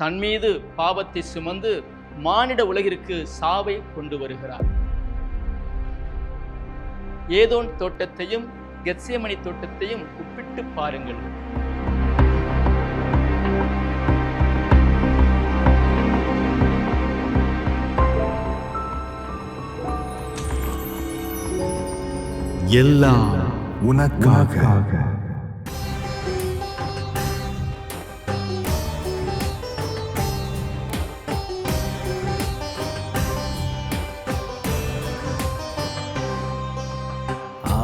தன் மீது பாவத்தை சுமந்து மானிட உலகிற்கு சாவை கொண்டு வருகிறார். ஏதோன் தோட்டத்தையும் கெட்சியமணி தோட்டத்தையும் ஒப்பிட்டு பாருங்கள். எல்லாம் உனக்காக.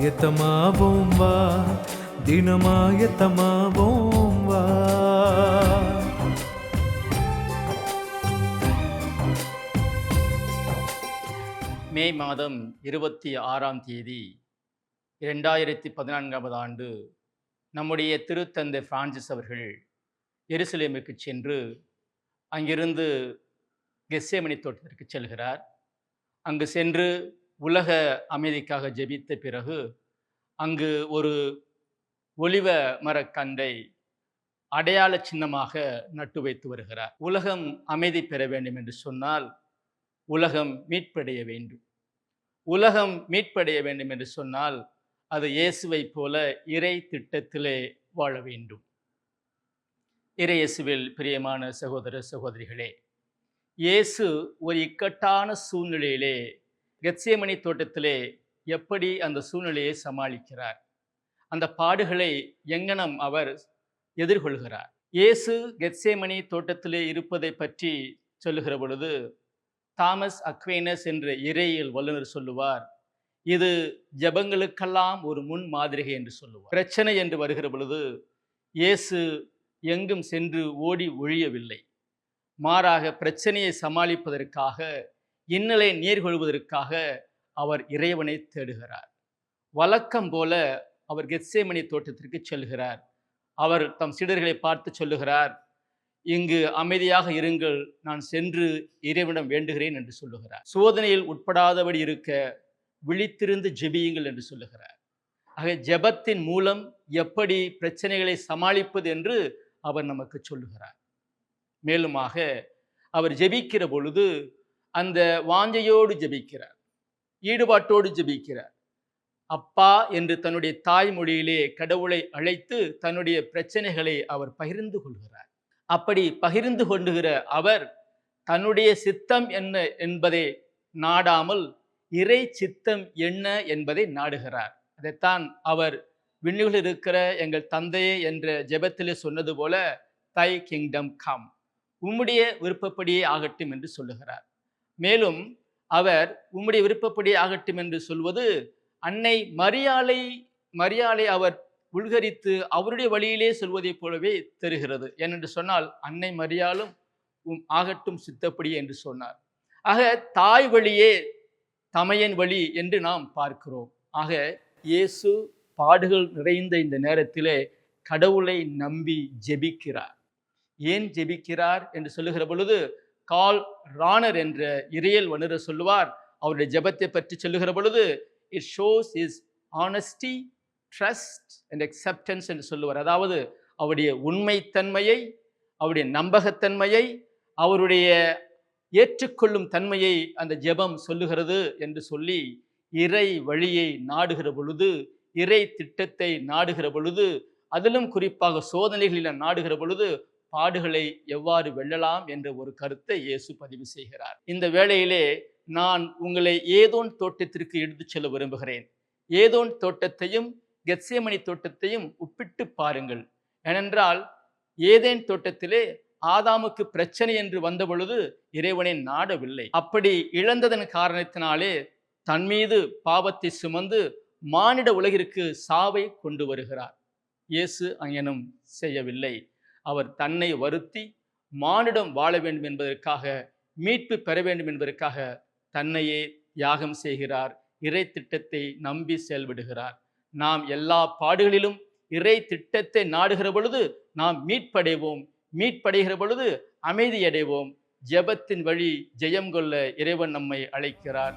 ஆயத்தமாவோம் வா? தினமாயத்தமாவோம் வா? மே மாதம் இருபத்தி ஆறாம் தேதி இரண்டாயிரத்தி பதினான்காவது ஆண்டு நம்முடைய திருத்தந்தை பிரான்சிஸ் அவர்கள் எருசலேமுக்கு சென்று அங்கிருந்து கெஸ்ஸேமணி தோட்டத்திற்கு செல்கிறார். அங்கு சென்று உலக அமைதிக்காக ஜெபித்த பிறகு அங்கு ஒரு ஒலிவ மரக்கன்றை அடையாள சின்னமாக நட்டு வைத்து வருகிறார். உலகம் அமைதி பெற வேண்டும் என்று சொன்னால் உலகம் மீட்படைய வேண்டும். உலகம் மீட்படைய வேண்டும் என்று சொன்னால் அது இயேசுவைப் போல இறை திட்டத்திலே வாழ வேண்டும். இறை இயேசுவில் பிரியமான சகோதர சகோதரிகளே இயேசு ஒரு இக்கட்டான சூழ்நிலையிலே கெட்சேமணி தோட்டத்திலே எப்படி அந்த சூழ்நிலையை சமாளிக்கிறார்? அந்த பாடுகளை எங்கனம் அவர் எதிர்கொள்கிறார்? இயேசு கெட்சேமணி தோட்டத்திலே இருப்பதை பற்றி சொல்லுகிற பொழுது தாமஸ் அக்வேனஸ் என்ற இறையியல் வல்லுநர் சொல்லுவார் இது ஜெபங்களுக்கெல்லாம் ஒரு முன் மாதிரிகை என்று சொல்லுவார். பிரச்சனை என்று வருகிற பொழுது இயேசு எங்கும் சென்று ஓடி ஒழியவில்லை. மாறாக பிரச்சனையை சமாளிப்பதற்காக இன்னலை நேர்கொள்வதற்காக அவர் இறைவனை தேடுகிறார். வழக்கம் போல அவர் கெத்சேமணி தோட்டத்திற்கு செல்கிறார். அவர் தம் சீடர்களை பார்த்து சொல்லுகிறார் இங்கு அமைதியாக இருங்கள் நான் சென்று இறைவனிடம் வேண்டுகிறேன் என்று சொல்லுகிறார். சோதனையில் உட்படாதபடி இருக்க விழித்திருந்து ஜெபியுங்கள் என்று சொல்லுகிறார். ஆக ஜெபத்தின் மூலம் எப்படி பிரச்சனைகளை சமாளிப்பது என்று அவர் நமக்கு சொல்லுகிறார். மேலுமாக அவர் ஜெபிக்கிற பொழுது அந்த வாஞ்சையோடு ஜெபிக்கிறார். ஈடுபாட்டோடு ஜெபிக்கிறார். அப்பா என்று தன்னுடைய தாய்மொழியிலே கடவுளை அழைத்து தன்னுடைய பிரச்சனைகளை அவர் பகிர்ந்து கொள்கிறார். அப்படி பகிர்ந்து கொண்டுகிற அவர் தன்னுடைய சித்தம் என்ன என்பதை நாடாமல் இறை சித்தம் என்ன என்பதை நாடுகிறார். அதைத்தான் அவர் விண்ணுகள் இருக்கிற எங்கள் தந்தையே என்ற ஜெபத்திலே சொன்னது போல தை கிங்டம் கம் உம்முடைய விருப்பப்படியே ஆகட்டும் என்று சொல்லுகிறார். மேலும் அவர் உம்முடைய விருப்பப்படி ஆகட்டும் என்று சொல்வது அன்னை மரியாளை மரியாளை அவர் உள்கரித்து அவருடைய வழியிலே சொல்வதைப் போலவே தெரிகிறது. ஏனென்று சொன்னால் அன்னை மரியாளும் உம் ஆகட்டும் சித்தப்படி என்று சொன்னார். ஆக தாய் வழியே தமையன் வழி என்று நாம் பார்க்கிறோம். ஆக இயேசு பாடுகள் நிறைந்த இந்த நேரத்திலே கடவுளை நம்பி ஜெபிக்கிறார். ஏன் ஜெபிக்கிறார் என்று சொல்லுகிற பொழுது கால் ராணர் என்ற இறையல் வணர சொல்லுவார். அவருடைய ஜபத்தை பற்றி சொல்லுகிற பொழுது it shows is honesty trust and acceptance என்று சொல்லுவார். அதாவது அவருடைய உண்மைத்தன்மையை அவருடைய நம்பகத்தன்மையை அவருடைய ஏற்றுக்கொள்ளும் தன்மையை அந்த ஜெபம் சொல்லுகிறது என்று சொல்லி இறை வழியை நாடுகிற பொழுது இறை திட்டத்தை நாடுகிற பொழுது அதிலும் குறிப்பாக சோதனைகளில் நாடுகிற பொழுது பாடுகளை எவ்வாறு வெல்லலாம் என்ற ஒரு கருத்தை இயேசு பதிவு செய்கிறார். இந்த வேளையிலே நான் உங்களை ஏதோன் தோட்டத்திற்கு எடுத்துச் செல்ல விரும்புகிறேன். ஏதோன் தோட்டத்தையும் கெத்சேமணி தோட்டத்தையும் ஒப்பிட்டு பாருங்கள். ஏனென்றால் ஏதேன் தோட்டத்திலே ஆதாமுக்கு பிரச்சனை என்று வந்த பொழுது இறைவனை நாடவில்லை. அப்படி இழந்ததன் காரணத்தினாலே தன் மீது பாவத்தை சுமந்து மானிட உலகிற்கு சாவை கொண்டு வருகிறார். இயேசு அங்கனும் செய்யவில்லை. அவர் தன்னை வருத்தி மானிடம் வாழ வேண்டும் என்பதற்காக மீட்பு பெற வேண்டும் என்பதற்காக தன்னையே தியாகம் செய்கிறார். இறை திட்டத்தை நம்பி செயல்படுகிறார். நாம் எல்லா பாடுகளிலும் இறை திட்டத்தை நாடுகிற பொழுது நாம் மீட்படைவோம். மீட்படைகிற பொழுது அமைதியடைவோம். ஜெபத்தின் வழி ஜெயம் கொள்ள இறைவன் நம்மை அழைக்கிறார்.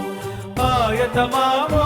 ಯತಮಾಮೋ